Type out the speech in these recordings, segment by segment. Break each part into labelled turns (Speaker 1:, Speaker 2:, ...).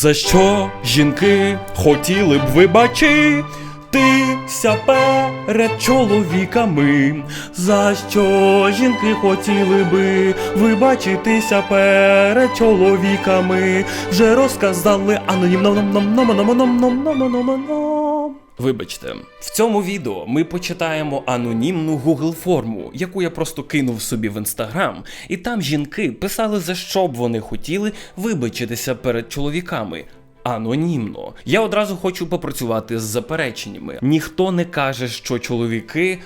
Speaker 1: За що жінки хотіли б вибачитися перед чоловіками? За що жінки хотіли би вибачитися перед чоловіками? Вже розказали анонімно Вибачте, в цьому відео ми почитаємо анонімну Google форму, яку я просто кинув собі в інстаграм, і там жінки писали за що б вони хотіли вибачитися перед чоловіками. Анонімно. Я одразу хочу попрацювати з запереченнями. Ніхто не каже, що чоловіки.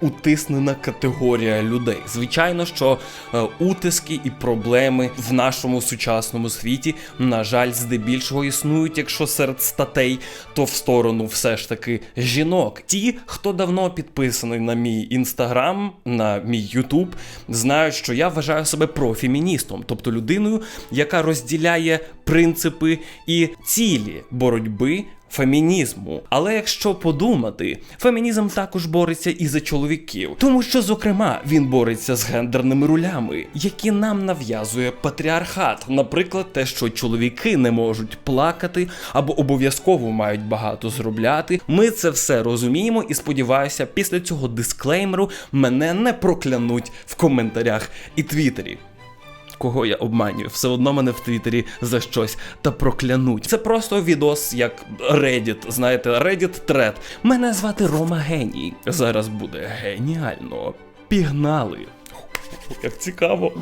Speaker 1: Утиснена категорія людей. Звичайно, що е, утиски і проблеми в нашому сучасному світі, на жаль, здебільшого існують, якщо серед статей, то в сторону все ж таки жінок. Ті, хто давно підписаний на мій інстаграм, на мій ютуб, знають, що я вважаю себе профеміністом, тобто людиною, яка розділяє принципи і цілі боротьби фемінізму. Але якщо подумати, фемінізм також бореться і за чоловіків, тому що, зокрема, він бореться з гендерними рулями, які нам нав'язує патріархат. Наприклад, те, що чоловіки не можуть плакати або обов'язково мають багато зробляти. Ми це все розуміємо і сподіваюся, після цього дисклеймеру мене не проклянуть в коментарях і твіттері. Кого я обманюю, все одно мене в Твіттері за щось та проклянуть. Це просто відос як Reddit, знаєте, Reddit Thread. Мене звати Рома Геній. Зараз буде геніально. Пігнали. Як цікаво.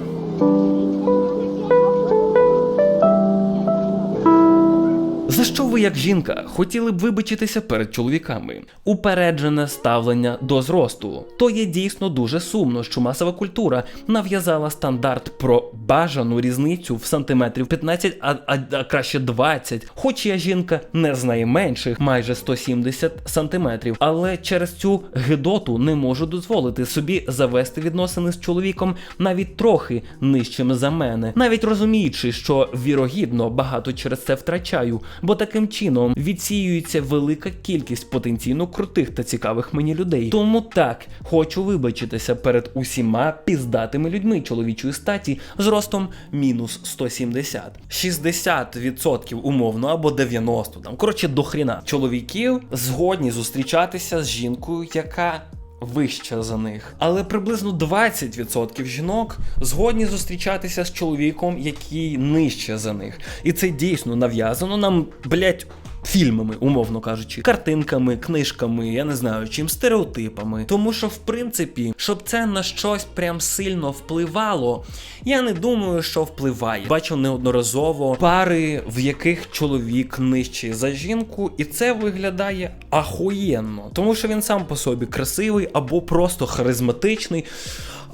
Speaker 1: За що ви, як жінка, хотіли б вибачитися перед чоловіками? Упереджене ставлення до зросту. То є дійсно дуже сумно, що масова культура нав'язала стандарт про бажану різницю в сантиметрів 15, а, а, а краще 20. Хоч я жінка не з найменших, майже 170 сантиметрів, але через цю гидоту не можу дозволити собі завести відносини з чоловіком навіть трохи нижчим за мене, навіть розуміючи, що вірогідно багато через це втрачаю, бо таким чином відсіюється велика кількість потенційно крутих та цікавих мені людей. Тому так хочу вибачитися перед усіма піздатими людьми чоловічої статі з ростом мінус 170. 60% умовно або 90, там коротше до хріна. Чоловіків згодні зустрічатися з жінкою, яка вища за них. Але приблизно 20% жінок згодні зустрічатися з чоловіком, який нижче за них. І це дійсно нав'язано нам, блять. Фільмами, умовно кажучи, картинками, книжками, я не знаю, чим стереотипами. Тому що, в принципі, щоб це на щось прям сильно впливало, я не думаю, що впливає. Бачу неодноразово пари, в яких чоловік нижчий за жінку, і це виглядає ахуєнно, тому що він сам по собі красивий або просто харизматичний.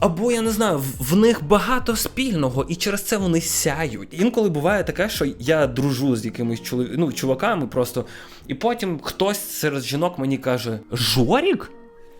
Speaker 1: Або я не знаю, в- них багато спільного, і через це вони сяють. Інколи буває таке, що я дружу з якимись чоловік, ну, чуваками просто, і потім хтось серед жінок мені каже: Жорік?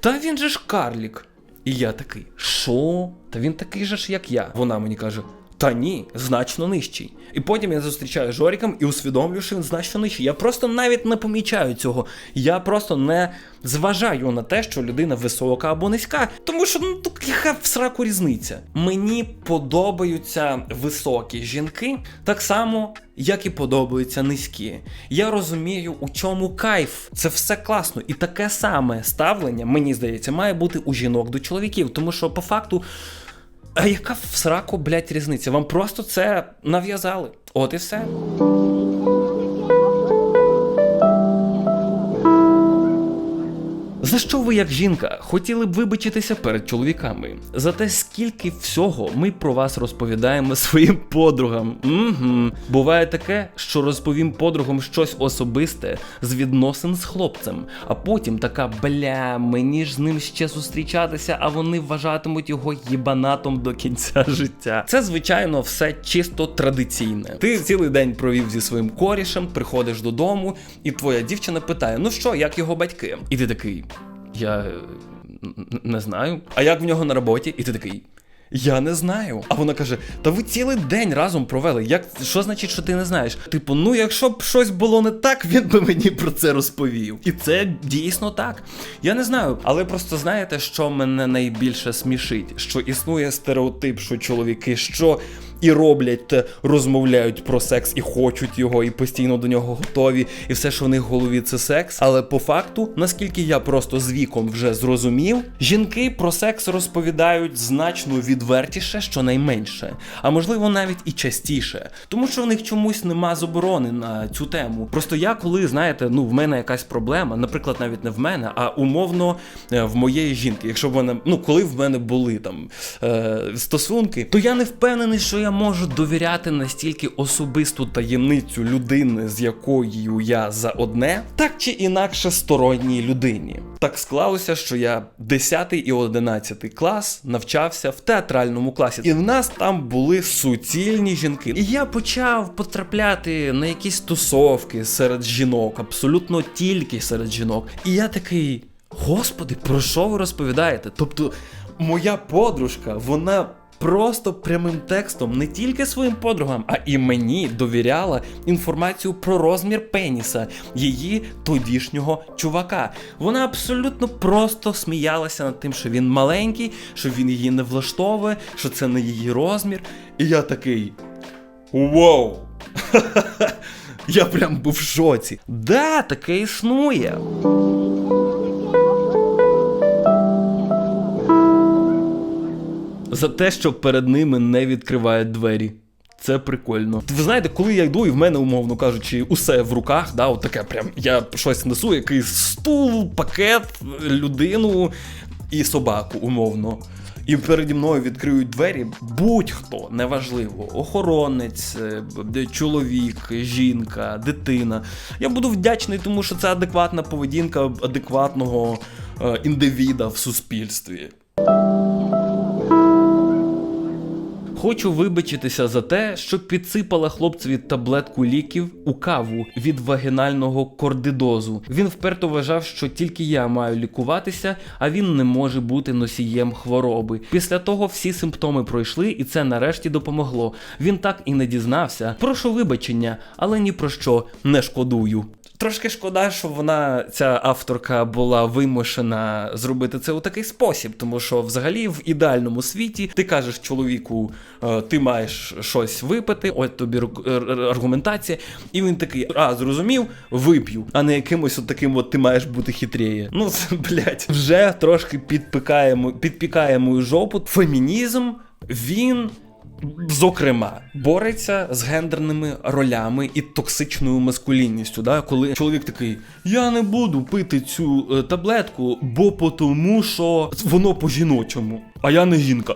Speaker 1: Та він же ж карлік. І я такий, що? Та він такий же ж, як я. Вона мені каже. Та ні, значно нижчий. І потім я зустрічаю Жоріком і усвідомлюю, що він значно нижчий. Я просто навіть не помічаю цього. Я просто не зважаю на те, що людина висока або низька. Тому що ну тут яка в сраку різниця. Мені подобаються високі жінки так само, як і подобаються низькі. Я розумію, у чому кайф. Це все класно. І таке саме ставлення, мені здається, має бути у жінок до чоловіків. Тому що по факту. А яка в сраку, блядь, різниця? Вам просто це нав'язали. От і все. За що ви, як жінка, хотіли б вибачитися перед чоловіками? За те, скільки всього ми про вас розповідаємо своїм подругам. Угу. Буває таке, що розповім подругам щось особисте з відносин з хлопцем, а потім така бля, мені ж з ним ще зустрічатися, а вони вважатимуть його їбанатом до кінця життя. Це, звичайно, все чисто традиційне. Ти цілий день провів зі своїм корішем, приходиш додому, і твоя дівчина питає: ну що, як його батьки? І ти такий. Я е, не знаю. А як в нього на роботі? І ти такий. Я не знаю. А вона каже: Та ви цілий день разом провели. Як що значить, що ти не знаєш? Типу, ну якщо б щось було не так, він би мені про це розповів. І це дійсно так. Я не знаю, але просто знаєте, що мене найбільше смішить? Що існує стереотип, що чоловіки що і роблять, розмовляють про секс і хочуть його, і постійно до нього готові, і все, що в них в голові, це секс. Але по факту, наскільки я просто з віком вже зрозумів, жінки про секс розповідають значно відвертіше, щонайменше, а можливо навіть і частіше, тому що в них чомусь нема заборони на цю тему. Просто я, коли знаєте, ну в мене якась проблема, наприклад, навіть не в мене, а умовно е, в моєї жінки. Якщо в мене, ну коли в мене були там е, стосунки, то я не впевнений, що я можу довіряти настільки особисту таємницю людини, з якою я за одне, так чи інакше сторонній людині. Так склалося, що я 10 і 11 клас навчався в театральному класі, і в нас там були суцільні жінки. І я почав потрапляти на якісь тусовки серед жінок, абсолютно тільки серед жінок. І я такий. Господи, про що ви розповідаєте? Тобто, моя подружка, вона просто прямим текстом не тільки своїм подругам, а і мені довіряла інформацію про розмір пеніса її тодішнього чувака. Вона абсолютно просто сміялася над тим, що він маленький, що він її не влаштовує, що це не її розмір. І я такий. Вау! Я прям був в шоці. Да, таке існує. За те, що перед ними не відкривають двері. Це прикольно. Ви знаєте, коли я йду, і в мене, умовно кажучи, усе в руках, да, от таке прям я щось несу, якийсь стул, пакет, людину і собаку, умовно. І переді мною відкриють двері будь-хто, неважливо, охоронець, е, чоловік, жінка, дитина. Я буду вдячний, тому що це адекватна поведінка адекватного е, індивіда в суспільстві. Хочу вибачитися за те, що підсипала хлопцеві таблетку ліків у каву від вагінального кордидозу. Він вперто вважав, що тільки я маю лікуватися, а він не може бути носієм хвороби. Після того всі симптоми пройшли, і це нарешті допомогло. Він так і не дізнався. Прошу вибачення, але ні про що не шкодую. Трошки шкода, що вона, ця авторка, була вимушена зробити це у такий спосіб, тому що взагалі в ідеальному світі ти кажеш чоловіку, е, ти маєш щось випити, от тобі аргументація, і він такий, а, зрозумів, вип'ю, а не якимось от таким от ти маєш бути хитріє. Ну, це, блядь, вже трошки підпікає, підпікає мою жопу. Фемінізм, він Зокрема, бореться з гендерними ролями і токсичною маскулінністю. Да? Коли чоловік такий: Я не буду пити цю е, таблетку, бо по тому, що воно по-жіночому, а я не жінка.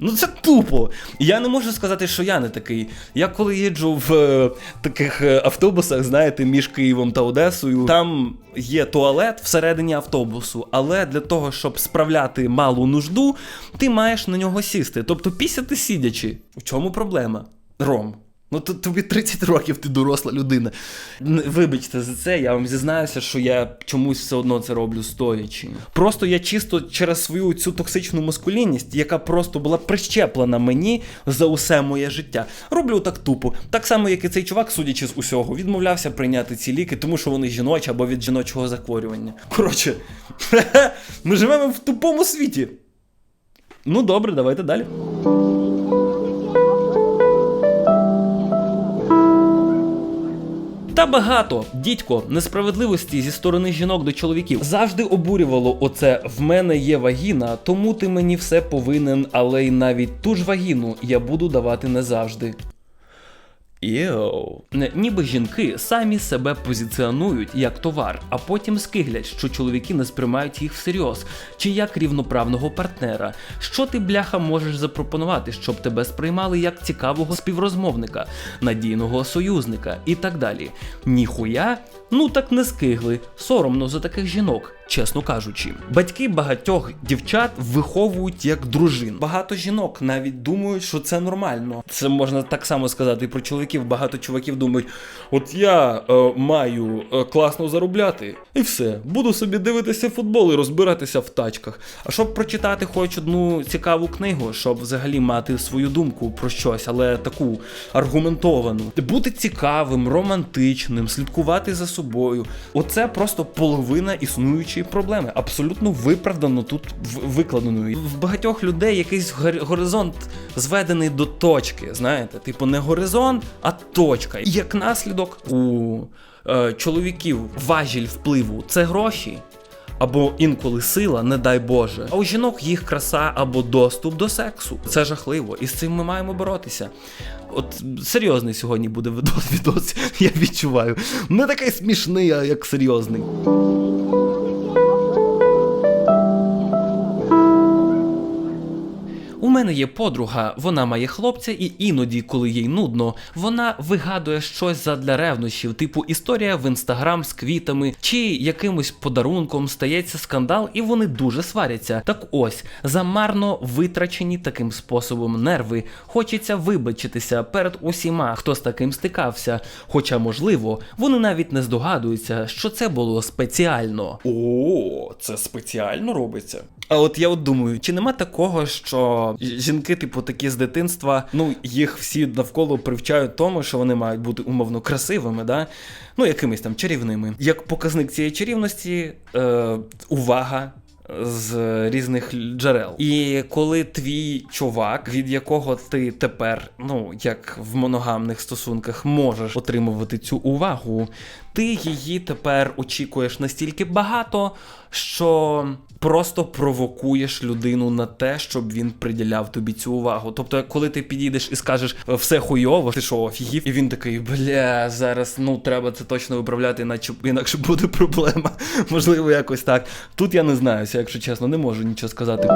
Speaker 1: Ну це тупо. Я не можу сказати, що я не такий. Я коли їджу в е, таких е, автобусах, знаєте, між Києвом та Одесою, там є туалет всередині автобусу, але для того, щоб справляти малу нужду, ти маєш на нього сісти. Тобто пісяти сидячи. В чому проблема? Ром. Ну то тобі 30 років, ти доросла людина. Вибачте за це, я вам зізнаюся, що я чомусь все одно це роблю стоячи. Просто я чисто через свою цю токсичну маскулінність, яка просто була прищеплена мені за усе моє життя. Роблю так тупо. Так само, як і цей чувак, судячи з усього, відмовлявся прийняти ці ліки, тому що вони жіночі або від жіночого захворювання. Коротше, ми живемо в тупому світі. Ну добре, давайте далі. Та багато, дідько, несправедливості зі сторони жінок до чоловіків завжди обурювало оце в мене є вагіна, тому ти мені все повинен, але й навіть ту ж вагіну я буду давати не завжди. Йоу. Ніби жінки самі себе позиціонують як товар, а потім скиглять, що чоловіки не сприймають їх всерйоз, чи як рівноправного партнера. Що ти, бляха, можеш запропонувати, щоб тебе сприймали як цікавого співрозмовника, надійного союзника і так далі. Ніхуя? Ну так не скигли. Соромно за таких жінок. Чесно кажучи, батьки багатьох дівчат виховують як дружин. Багато жінок навіть думають, що це нормально. Це можна так само сказати і про чоловіків. Багато чуваків думають: от я е, маю е, класно заробляти, і все, буду собі дивитися футбол і розбиратися в тачках. А щоб прочитати хоч одну цікаву книгу, щоб взагалі мати свою думку про щось, але таку аргументовану, бути цікавим, романтичним, слідкувати за собою. Оце просто половина існуючої проблеми. Абсолютно виправдано тут викладеної. викладено. В багатьох людей якийсь горизонт зведений до точки. Знаєте, типу не горизонт, а точка. І як наслідок у е, чоловіків важіль впливу це гроші. Або інколи сила, не дай Боже. А у жінок їх краса або доступ до сексу. Це жахливо, і з цим ми маємо боротися. От серйозний сьогодні буде відос, відос я відчуваю. Не такий смішний, а як серйозний. Мене є подруга, вона має хлопця, і іноді, коли їй нудно, вона вигадує щось задля ревнощів, типу історія в інстаграм з квітами чи якимось подарунком стається скандал, і вони дуже сваряться. Так ось замарно витрачені таким способом нерви. Хочеться вибачитися перед усіма, хто з таким стикався. Хоча, можливо, вони навіть не здогадуються, що це було спеціально. О, це спеціально робиться. А от я от думаю, чи нема такого, що жінки, типу, такі з дитинства, ну їх всі навколо привчають тому, що вони мають бути умовно красивими, да? ну якимись там чарівними. Як показник цієї чарівності, е, увага. З різних джерел. І коли твій чувак, від якого ти тепер, ну як в моногамних стосунках, можеш отримувати цю увагу, ти її тепер очікуєш настільки багато, що просто провокуєш людину на те, щоб він приділяв тобі цю увагу. Тобто, коли ти підійдеш і скажеш все хуйово, ти що, офігів, і він такий, бля, зараз ну треба це точно виправляти, іначе інакше буде проблема. Можливо, якось так. Тут я не знаюся, якщо чесно, не можу нічого сказати.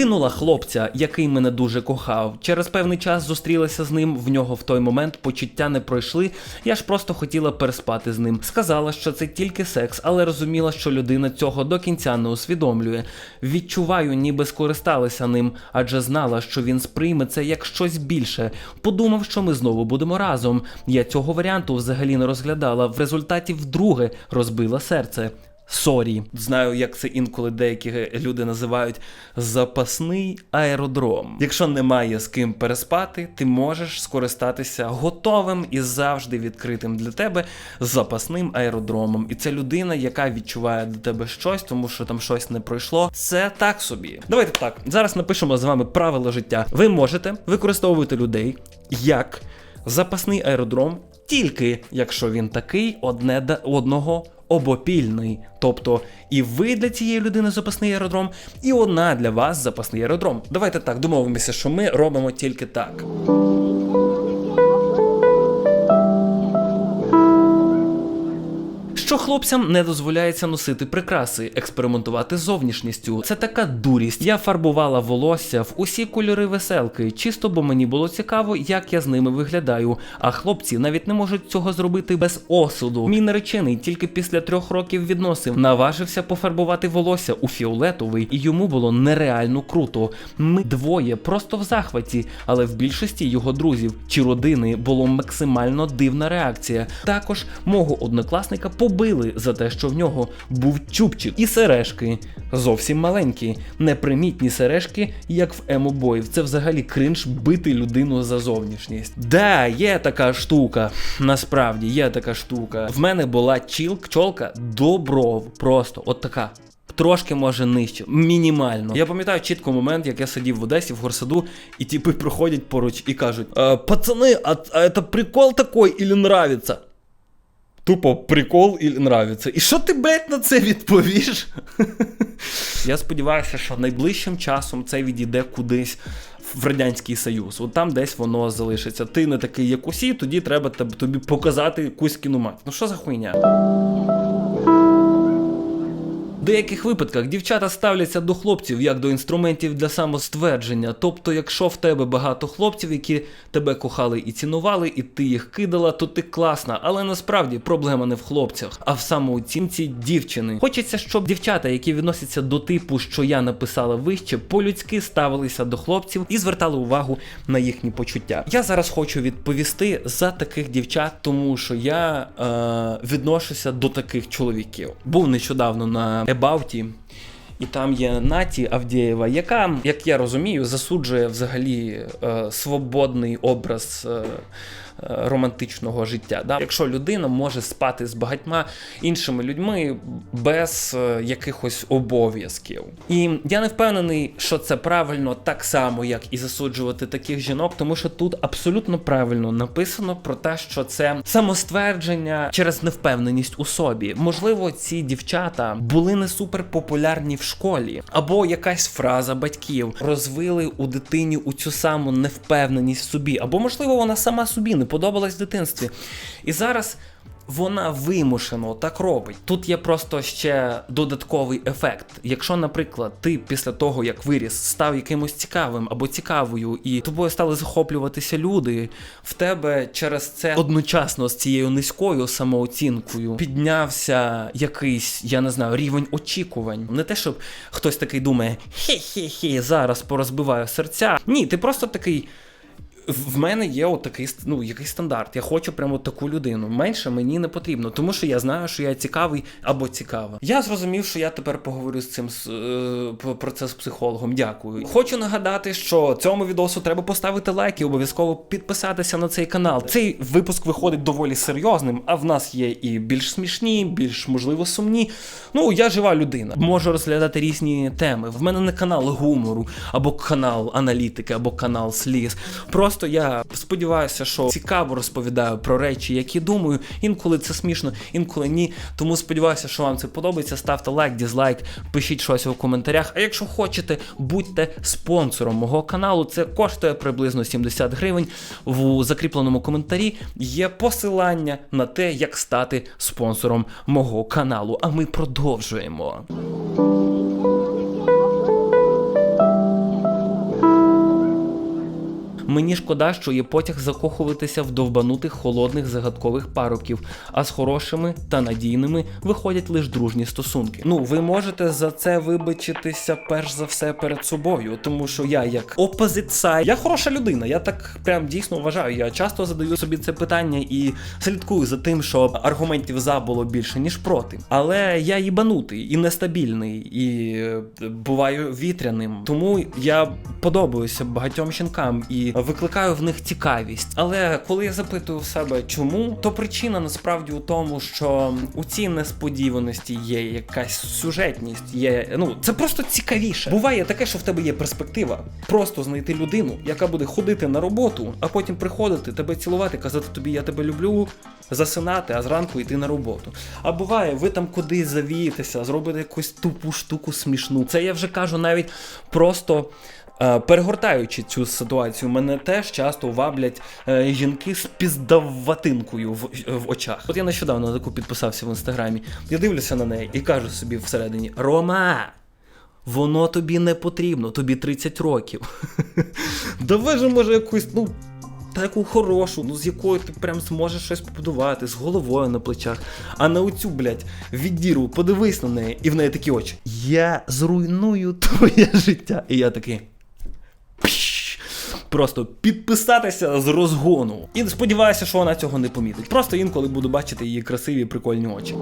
Speaker 1: Кинула хлопця, який мене дуже кохав. Через певний час зустрілася з ним. В нього в той момент почуття не пройшли. Я ж просто хотіла переспати з ним. Сказала, що це тільки секс, але розуміла, що людина цього до кінця не усвідомлює. Відчуваю, ніби скористалася ним, адже знала, що він сприйме це як щось більше. Подумав, що ми знову будемо разом. Я цього варіанту взагалі не розглядала. В результаті вдруге розбила серце. Сорі, знаю, як це інколи деякі люди називають запасний аеродром. Якщо немає з ким переспати, ти можеш скористатися готовим і завжди відкритим для тебе запасним аеродромом. І це людина, яка відчуває до тебе щось, тому що там щось не пройшло. Це так собі. Давайте так. Зараз напишемо з вами правила життя. Ви можете використовувати людей як запасний аеродром, тільки якщо він такий одне до одного обопільний. Тобто і ви для цієї людини запасний аеродром, і вона для вас запасний аеродром. Давайте так домовимося, що ми робимо тільки так. Що хлопцям не дозволяється носити прикраси, експериментувати з зовнішністю. Це така дурість. Я фарбувала волосся в усі кольори веселки, чисто бо мені було цікаво, як я з ними виглядаю. А хлопці навіть не можуть цього зробити без осуду. Мій наречений тільки після трьох років відносив наважився пофарбувати волосся у фіолетовий, і йому було нереально круто. Ми двоє просто в захваті, але в більшості його друзів чи родини було максимально дивна реакція. Також мого однокласника побили за те, що в нього був чубчик і сережки. Зовсім маленькі, непримітні сережки, як в емобоїв. Це взагалі кринж бити людину за зовнішність. Да, є така штука. Насправді є така штука. В мене була чілк, чолка до бров. Просто от така. Трошки може нижче, мінімально. Я пам'ятаю чітко момент, як я сидів в Одесі в горсаду, і типи проходять поруч і кажуть: «Е, пацани, а, це прикол такой или нравится? Тупо прикол і нравиться. І що ти блядь, на це відповіш? Я сподіваюся, що найближчим часом це відійде кудись в Радянський Союз. От там десь воно залишиться. Ти не такий, як усі, тоді треба тобі показати якусь кіномат. Ну що за хуйня? Деяких випадках дівчата ставляться до хлопців як до інструментів для самоствердження. Тобто, якщо в тебе багато хлопців, які тебе кохали і цінували, і ти їх кидала, то ти класна. Але насправді проблема не в хлопцях, а в самооцінці дівчини. Хочеться, щоб дівчата, які відносяться до типу, що я написала вище, по-людськи ставилися до хлопців і звертали увагу на їхні почуття. Я зараз хочу відповісти за таких дівчат, тому що я е, відношуся до таких чоловіків. Був нещодавно на Ебауті. І там є Наті Авдєєва, яка, як я розумію, засуджує взагалі е, свободний образ. Е, Романтичного життя, да? якщо людина може спати з багатьма іншими людьми без е, якихось обов'язків, і я не впевнений, що це правильно так само, як і засуджувати таких жінок, тому що тут абсолютно правильно написано про те, що це самоствердження через невпевненість у собі. Можливо, ці дівчата були не супер популярні в школі, або якась фраза батьків розвили у дитині у цю саму невпевненість в собі, або можливо вона сама собі не подобалась в дитинстві. І зараз. Вона вимушено так робить. Тут є просто ще додатковий ефект. Якщо, наприклад, ти після того, як виріс, став якимось цікавим або цікавою, і тобою стали захоплюватися люди, в тебе через це одночасно з цією низькою самооцінкою піднявся якийсь, я не знаю, рівень очікувань. Не те, щоб хтось такий думає, хе-хе-хе, зараз порозбиваю серця. Ні, ти просто такий. В мене є от такий ну, якийсь стандарт. Я хочу прямо таку людину. Менше мені не потрібно, тому що я знаю, що я цікавий або цікава. Я зрозумів, що я тепер поговорю з цим е, про це з психологом. Дякую. Хочу нагадати, що цьому відосу треба поставити лайк і обов'язково підписатися на цей канал. Цей випуск виходить доволі серйозним, а в нас є і більш смішні, більш можливо сумні. Ну, я жива людина, можу розглядати різні теми. В мене не канал гумору, або канал аналітики, або канал сліз. Просто я сподіваюся, що цікаво розповідаю про речі, які думаю. Інколи це смішно, інколи ні. Тому сподіваюся, що вам це подобається. Ставте лайк, дізлайк, пишіть щось у коментарях. А якщо хочете, будьте спонсором мого каналу. Це коштує приблизно 70 гривень. В закріпленому коментарі є посилання на те, як стати спонсором мого каналу. А ми продовжуємо. Мені шкода, що є потяг закохуватися в довбанутих холодних загадкових парубків, а з хорошими та надійними виходять лише дружні стосунки. Ну, ви можете за це вибачитися перш за все перед собою, тому що я як side, я хороша людина. Я так прям дійсно вважаю. Я часто задаю собі це питання і слідкую за тим, щоб аргументів за було більше ніж проти. Але я їбанутий і нестабільний, і е, буваю вітряним. Тому я подобаюся багатьом жінкам і викликаю в них цікавість. Але коли я запитую в себе, чому, то причина насправді у тому, що у цій несподіваності є якась сюжетність, є ну це просто цікавіше. Буває таке, що в тебе є перспектива, просто знайти людину, яка буде ходити на роботу, а потім приходити, тебе цілувати, казати тобі я тебе люблю, засинати, а зранку йти на роботу. А буває, ви там кудись завієтеся, зробите якусь тупу штуку смішну. Це я вже кажу навіть просто. Е, Перегортаючи цю ситуацію, мене теж часто ваблять е, жінки з піздаватинкою в, в очах. От я нещодавно таку підписався в інстаграмі. Я дивлюся на неї і кажу собі всередині: Рома! Воно тобі не потрібно, тобі 30 років. Давай же, може, якусь, ну, таку хорошу, ну з якою ти прям зможеш щось побудувати, з головою на плечах. А на оцю, блядь, віддіру, подивись на неї, і в неї такі очі. Я зруйную твоє життя. І я такий. Просто підписатися з розгону. І сподіваюся, що вона цього не помітить. Просто інколи буду бачити її красиві прикольні очі.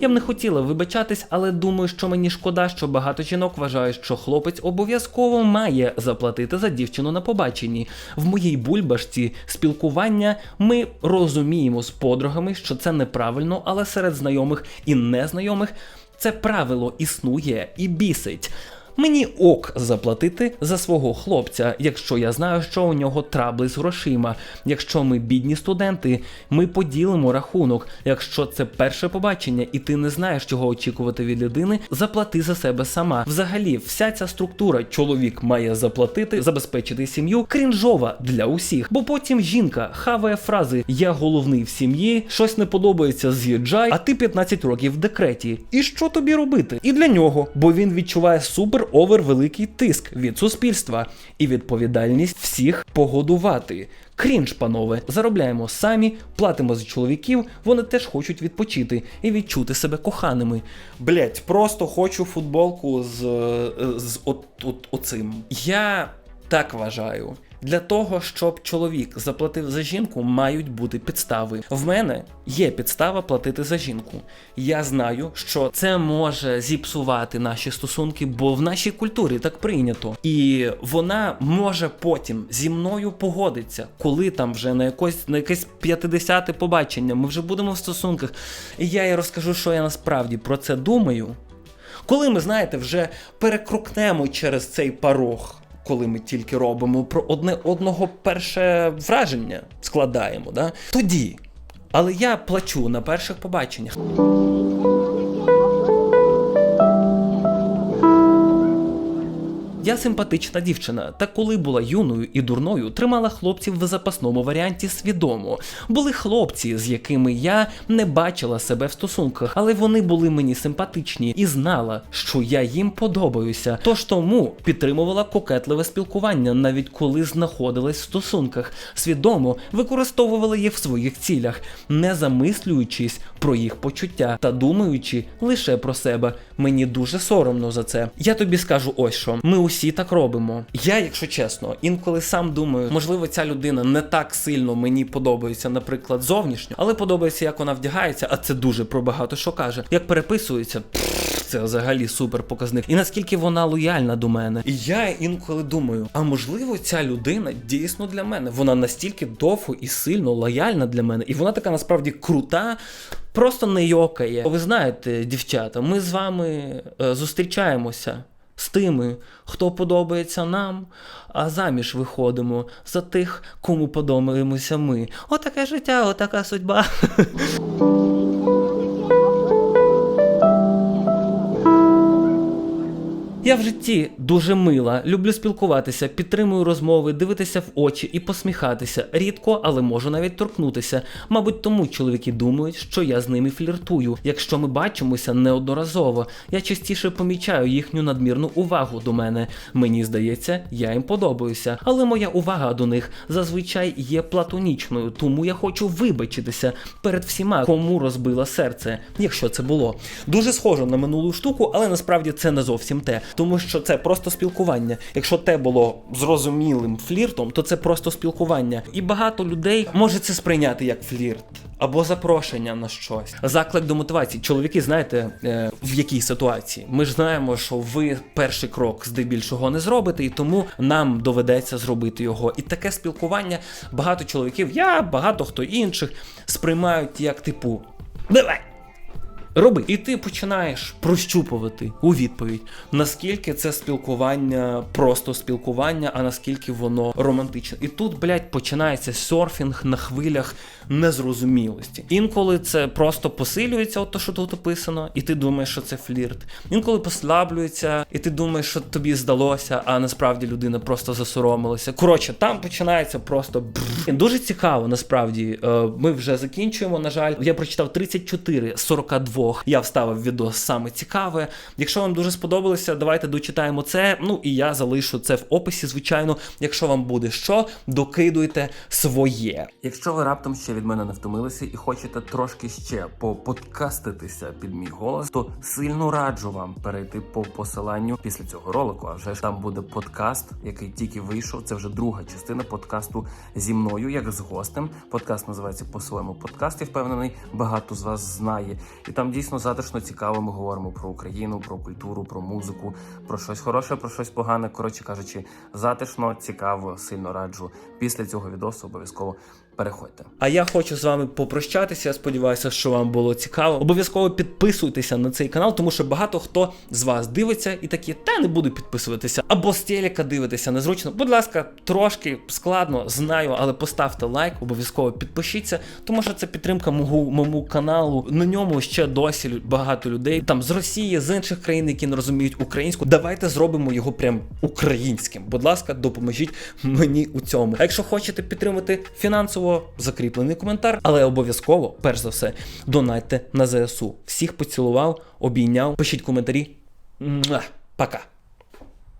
Speaker 1: Я б не хотіла вибачатись, але думаю, що мені шкода, що багато жінок вважають, що хлопець обов'язково має заплатити за дівчину на побаченні. В моїй бульбашці спілкування ми розуміємо з подругами, що це неправильно, але серед знайомих і незнайомих це правило існує і бісить. Мені ок заплатити за свого хлопця, якщо я знаю, що у нього трабли з грошима. Якщо ми бідні студенти, ми поділимо рахунок. Якщо це перше побачення, і ти не знаєш, чого очікувати від людини, заплати за себе сама. Взагалі, вся ця структура чоловік має заплатити, забезпечити сім'ю, крінжова для усіх. Бо потім жінка хаває фрази Я головний в сім'ї, щось не подобається, з'їжджай, а ти 15 років в декреті. І що тобі робити? І для нього, бо він відчуває супер овер великий тиск від суспільства і відповідальність всіх погодувати. Крінж, панове, заробляємо самі, платимо за чоловіків, вони теж хочуть відпочити і відчути себе коханими. Блять, просто хочу футболку з, е, з от, от, оцим. Я так вважаю. Для того, щоб чоловік заплатив за жінку, мають бути підстави. В мене є підстава платити за жінку. Я знаю, що це може зіпсувати наші стосунки, бо в нашій культурі так прийнято. І вона може потім зі мною погодитися, коли там вже на якось на якесь 50-те побачення, ми вже будемо в стосунках. І я їй розкажу, що я насправді про це думаю. Коли ми, знаєте, вже перекрукнемо через цей порог, коли ми тільки робимо про одне одного перше враження складаємо, да? тоді. Але я плачу на перших побаченнях. Я симпатична дівчина, та коли була юною і дурною, тримала хлопців в запасному варіанті свідомо. Були хлопці, з якими я не бачила себе в стосунках, але вони були мені симпатичні і знала, що я їм подобаюся. Тож тому підтримувала кокетливе спілкування, навіть коли знаходилась в стосунках, свідомо використовувала їх в своїх цілях, не замислюючись про їх почуття та думаючи лише про себе. Мені дуже соромно за це. Я тобі скажу ось що. Ми усі так робимо. Я, якщо чесно, інколи сам думаю, можливо, ця людина не так сильно мені подобається, наприклад, зовнішньо, але подобається, як вона вдягається, а це дуже про багато що каже. Як переписується. Це взагалі супер показник. І наскільки вона лояльна до мене. І я інколи думаю, а можливо, ця людина дійсно для мене. Вона настільки довго і сильно лояльна для мене, і вона така насправді крута. Просто не йокає. Ви знаєте, дівчата, ми з вами е, зустрічаємося з тими, хто подобається нам, а заміж виходимо за тих, кому подобаємося ми. Отаке життя, отака судьба. Я в житті дуже мила, люблю спілкуватися, підтримую розмови, дивитися в очі і посміхатися. Рідко, але можу навіть торкнутися. Мабуть, тому чоловіки думають, що я з ними фліртую. Якщо ми бачимося неодноразово, я частіше помічаю їхню надмірну увагу до мене. Мені здається, я їм подобаюся, але моя увага до них зазвичай є платонічною, тому я хочу вибачитися перед всіма, кому розбила серце, якщо це було. Дуже схоже на минулу штуку, але насправді це не зовсім те, тому що це просто спілкування. Якщо те було зрозумілим фліртом, то це просто спілкування. І багато людей може це сприйняти як флірт. Або запрошення на щось, заклик до мотивації. Чоловіки, знаєте, е, в якій ситуації? Ми ж знаємо, що ви перший крок здебільшого не зробите, і тому нам доведеться зробити його. І таке спілкування багато чоловіків, я багато хто інших сприймають як типу Давай! роби. І ти починаєш прощупувати у відповідь, наскільки це спілкування, просто спілкування, а наскільки воно романтичне. І тут, блядь, починається серфінг на хвилях незрозумілості. Інколи це просто посилюється, от то, що тут описано, і ти думаєш, що це флірт. Інколи послаблюється, і ти думаєш, що тобі здалося, а насправді людина просто засоромилася. Коротше, там починається просто дуже цікаво. Насправді, е, ми вже закінчуємо. На жаль, я прочитав 34 42 Бог. Я вставив відео саме цікаве. Якщо вам дуже сподобалося, давайте дочитаємо це. Ну і я залишу це в описі. Звичайно, якщо вам буде що, докидуйте своє. Якщо ви раптом ще від мене не втомилися і хочете трошки ще поподкаститися під мій голос, то сильно раджу вам перейти по посиланню після цього ролику. А вже ж там буде подкаст, який тільки вийшов. Це вже друга частина подкасту зі мною, як з гостем. Подкаст називається по своєму подкасті. Впевнений, багато з вас знає і там дійсно затишно цікаво. Ми говоримо про Україну, про культуру, про музику, про щось хороше, про щось погане. Коротше кажучи, затишно, цікаво, сильно раджу. Після цього відосу обов'язково переходьте. А я хочу з вами попрощатися. Я сподіваюся, що вам було цікаво. Обов'язково підписуйтеся на цей канал, тому що багато хто з вас дивиться і такі, та не буду підписуватися. Або з телека дивитися незручно. Будь ласка, трошки складно, знаю, але поставте лайк, обов'язково підпишіться, тому що це підтримка мого моєму каналу. На ньому ще досі багато людей там з Росії, з інших країн, які не розуміють українську. Давайте зробимо його прям українським. Будь ласка, допоможіть мені у цьому. А якщо хочете підтримати фінансово, закріплений коментар, але обов'язково, перш за все, донайте на ЗСУ. Всіх поцілував, обійняв. Пишіть коментарі. Пока.